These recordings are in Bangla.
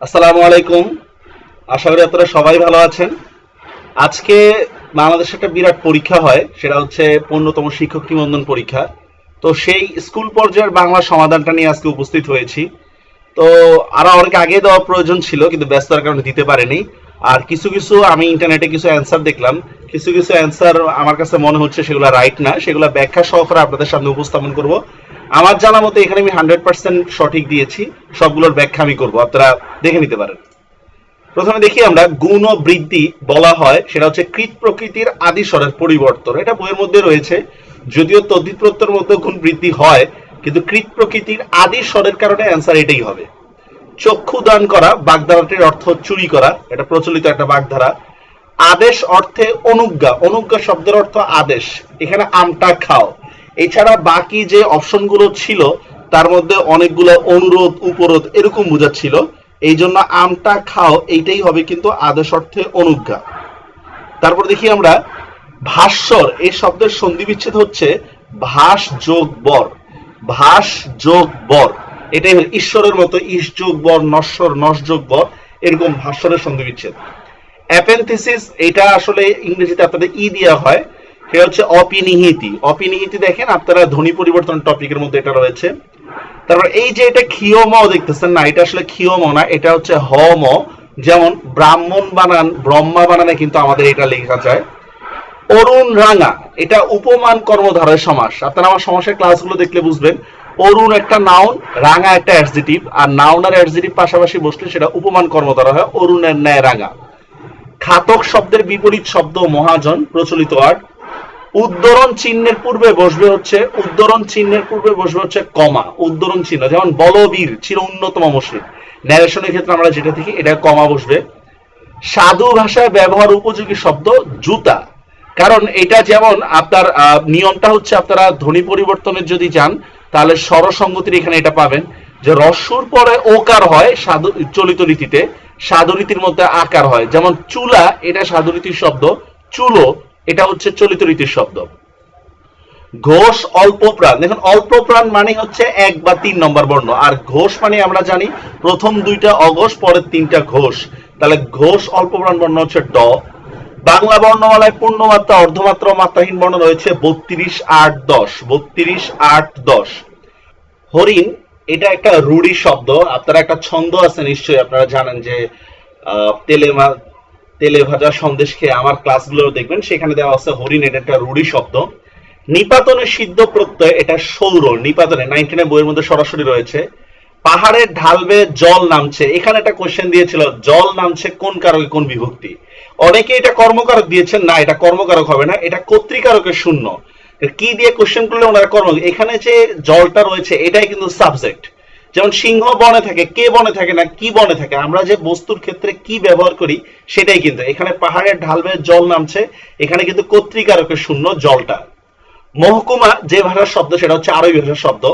আসসালামু আলাইকুম। আশা করি আপনারা সবাই ভালো আছেন। আজকে বাংলাদেশে একটা বিরাট পরীক্ষা হয়, সেটা হচ্ছে পূর্ণতম শিক্ষক নিবন্ধন পরীক্ষা। তো সেই স্কুল পর্যায়ের বাংলা সমাধানটা নিয়ে আজকে উপস্থিত হয়েছি। তো আরও অনেক আগে দেওয়া প্রয়োজন ছিল, কিন্তু ব্যস্ততার কারণে দিতে পারেনি। আর কিছু কিছু আমি ইন্টারনেটে কিছু অ্যান্সার দেখলাম। কিছু কিছু অ্যান্সার আমার কাছে মনে হচ্ছে সেগুলো রাইট না। সেগুলো ব্যাখ্যা সহকারে আপনাদের সামনে উপস্থাপন করব। আমার জানা মতে এখানে আমি হান্ড্রেড পার্সেন্ট সঠিক দিয়েছি। সবগুলোর ব্যাখ্যা আমি করব। আপনারা দেখে নিতে পারেন। প্রথমে দেখি আমরা গুণ ও বৃদ্ধি বলা হয়। সেটা হচ্ছে কৃত প্রকৃতির আদি স্বরের পরিবর্তন। এটা বইয়ের মধ্যে রয়েছে। যদিও তদ্ধিত প্রত্যয়ের মধ্যে গুণ বৃদ্ধি হয়, কিন্তু কৃত প্রকৃতির আদি স্বরের কারণে অ্যান্সার এটাই হবে। চক্ষু দান করা বাগধারাটির অর্থ চুরি করা, এটা প্রচলিত একটা বাগধারা। আদেশ অর্থে অনুজ্ঞা অনুজ্ঞা শব্দের অর্থ আদেশ, এখানে আমটা খাও। এছাড়া বাকি যে অপশনগুলো ছিল, তার মধ্যে অনেকগুলো অনুরোধ, উপরোধ এরকম বোঝাচ্ছিল। এই জন্য আমটা খাও, এইটাই হবে কিন্তু আদেশ অর্থে অনুজ্ঞা। তারপর দেখি আমরা, ভাস্বর, এই শব্দের সন্ধি বিচ্ছেদ হচ্ছে ভাস যোগ বর। ভাস যোগ বর। এটাই হলো ঈশ্বরের মতো ইস যোগ বর নশ্বর নস যোগ বর, এরকম ভাস্বরের সন্ধি বিচ্ছেদ অ্যাপেন্থিসিস, এটা আসলে ইংরেজিতে আপনাদের ই দেওয়া হয় সেটা হচ্ছে অপিনিহিতি। অপিনিহিতি দেখেন, আপনারা ধ্বনি পরিবর্তন টপিকের মধ্যে এটা রয়েছে। তারপর এই যে এটা ক্ষিয়ম দেখতেছেন না, এটা আসলে ক্ষিয়ম না, এটা হচ্ছে হম যেমন ব্রাহ্মণ বানান, ব্রহ্মা বানানে কিন্তু আমাদের এটা লেখা যায়। অরুণ রাঙা, এটা উপমান কর্মধারয় সমাস। আপনারা আমার সমাসের ক্লাসগুলো দেখলে বুঝবেন অরুণ একটা নাউন রাঙা একটা অ্যাডজেটিভ আর নাউন আর অ্যাডজেটিভ পাশাপাশি বসলে সেটা উপমান কর্মধারয় হয়, অরুণের ন্যায় রাঙা। খাতক শব্দের বিপরীত শব্দ মহাজন, প্রচলিত ওয়ার্ড উদ্ধরণ চিহ্নের পূর্বে বসবে হচ্ছে, উদ্ধরণ চিহ্নের পূর্বে বসবে হচ্ছে কমা, উদ্ধরণ চিহ্ন, যেমন বলবীর, চির উন্নতম মসজিদ ন্যারেশনের ক্ষেত্রে আমরা যেটা দেখি এটা কমা বসবে। সাধু ভাষায় ব্যবহার উপযোগী শব্দ জুতা। কারণ এটা যেমন আপনার নিয়মটা হচ্ছে আপনারা ধ্বনি পরিবর্তনের যদি যান তাহলে স্বরসঙ্গতির এখানে এটা পাবেন যে রস্যুর পরে ওকার হয় সাধু চলিত রীতিতে, সাধু রীতির মধ্যে আকার হয়। যেমন চুলা, এটা সাধু রীতির শব্দ। চুলো, এটা হচ্ছে চলিত রীতির শব্দ। ঘোষ অল্প প্রাণ। দেখুন, অল্প প্রাণ মানে হচ্ছে এক বা তিন নম্বর বর্ণ। আর ঘোষ মানে আমরা জানি প্রথম দুইটা অঘোষ, পরের তিনটা ঘোষ। তাহলে ঘোষ অল্প প্রাণ বর্ণ হচ্ছে ড। বাংলা বর্ণমালায় পূর্ণমাত্রা, অর্ধমাত্রা মাত্রাহীন বর্ণ রয়েছে বত্রিশ আট দশ, বত্রিশ আট দশ। হরিণ, এটা একটা রুড়ি শব্দ, আপনারা একটা ছন্দ আছে নিশ্চয়ই, আপনারা জানেন যে তেলে তেলে ভাজা সন্দেশ খেয়ে আমার ক্লাসগুলো দেখবেন, সেখানে দেওয়া আছে হরিণ, এটা একটা রুড়ি শব্দ। নিপাতনে সিদ্ধ প্রত্যয়, এটা সৌর, নিপাতনে, নাইনটিনের বইয়ের মধ্যে সরাসরি রয়েছে। পাহাড়ের ঢাল বেয়ে জল নামছে, এখানে একটা কোশ্চেন দিয়েছিল, জল নামছে কোন কারকে কোন বিভক্তি? অনেকে এটা কর্মকারক দিয়েছেন, না, এটা কর্মকারক হবে না, এটা কর্তৃকারকের শূন্য। কি দিয়ে কোশ্চেন করলে ওনারা কর্ম এখানে যে জলটা রয়েছে, এটাই কিন্তু সাবজেক্ট যেমন সিংহ বনে থাকে, কে বনে থাকে না, কি বনে থাকে, আমরা যে বস্তুর ক্ষেত্রে কি ব্যবহার করি, সেটাই কিন্তু। এখানে পাহাড়ের ঢাল বেয়ে জল নামছে, এখানে কিন্তু কর্তৃকারকের শূন্য জলটা। মহকুমা যে ভাষার শব্দ, সেটা হচ্ছে আরবি ভাষার শব্দ।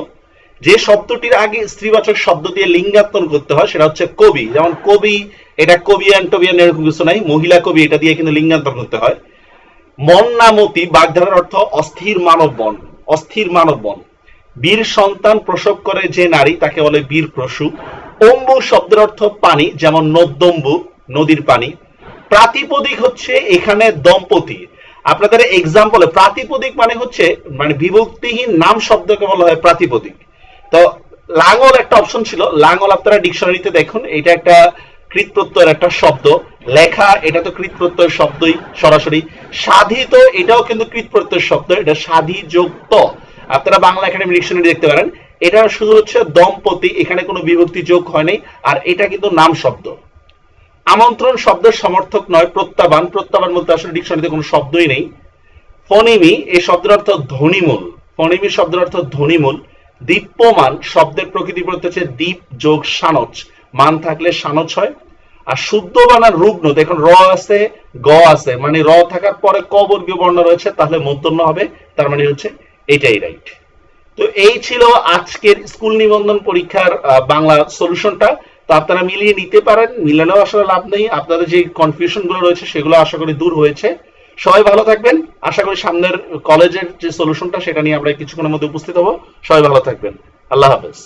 যে শব্দটির আগে স্ত্রীবাচক শব্দ দিয়ে লিঙ্গাত্তন করতে হয়, সেটা হচ্ছে কবি। যেমন কবি, এটা কবিয়ান টবিয়ান এরকম কিছু নাই, মহিলা কবি এটা দিয়ে কিন্তু লিঙ্গান্তর করতে হয়। মন্নামতি বাগধারার অর্থ অস্থির মানব বন অস্থির মানব বন বীর সন্তান প্রসব করে যে নারী, তাকে বলে বীর প্রসূ। অম্বু শব্দের অর্থ পানি, যেমন নদ্যম্বু নদীর পানি। প্রাতিপদিক হচ্ছে এখানে দম্পতি। আপনাদের এক্সাম্পলে প্রাতিপদিক মানে হচ্ছে মানে বিভক্তিহীন নাম শব্দকে বলা হয় প্রাতিপদিক। তো লাঙ্গল একটা অপশন ছিল। লাঙ্গল আপনারা ডিকশনারিতে দেখুন, এটা একটা কৃত প্রত্যয়ের একটা শব্দ। লেখা, এটা তো কৃত প্রত্যয়ের শব্দই সরাসরি। সাধিত, এটাও কিন্তু কৃত প্রত্যয়ের শব্দ, এটা সাধি যোগ ত আপনারা বাংলা একাডেমি ডিকশনারি দেখতে পারেন। এটা শুধু হচ্ছে দম্পতি, এখানে কোনো বিভক্তি যোগ হয় নাই আর এটা কিন্তু নাম শব্দ। আমন্ত্রণ শব্দের সমর্থক নয়, প্রত্যাবান। প্রত্যাবান বলতে আসলে ডিকশনারিতে কোনো শব্দই নেই। ফনিমি এই শব্দের অর্থ ধ্বনিমূল। ফনিমি শব্দের অর্থ ধ্বনিমূল। দীপ্যমান শব্দের প্রকৃতি বলতে হচ্ছে দীপ যোগ সানচ মান থাকলে সানচ হয়। আর শুদ্ধ বানার রুগ্ন, দেখুন র আছে, গ আছে মানে র থাকার পরে ক বর্গীয় বর্ণ রয়েছে, তাহলে মধ্যন্য হবে, তার মানে হচ্ছে এটাই রাইট তো এই ছিল আজকের স্কুল নিবন্ধন পরীক্ষার বাংলা সলিউশনটা তো আপনারা মিলিয়ে নিতে পারেন, মিলালেও আসলে লাভ নেই। আপনাদের যে কনফিউশনগুলো রয়েছে, সেগুলো আশা করি দূর হয়েছে। সবাই ভালো থাকবেন। আশা করি সামনের কলেজের যে সলিউশনটা সেটা নিয়ে আমরা কিছুক্ষণের মধ্যে উপস্থিত হব। সবাই ভালো থাকবেন। আল্লাহ হাফেজ।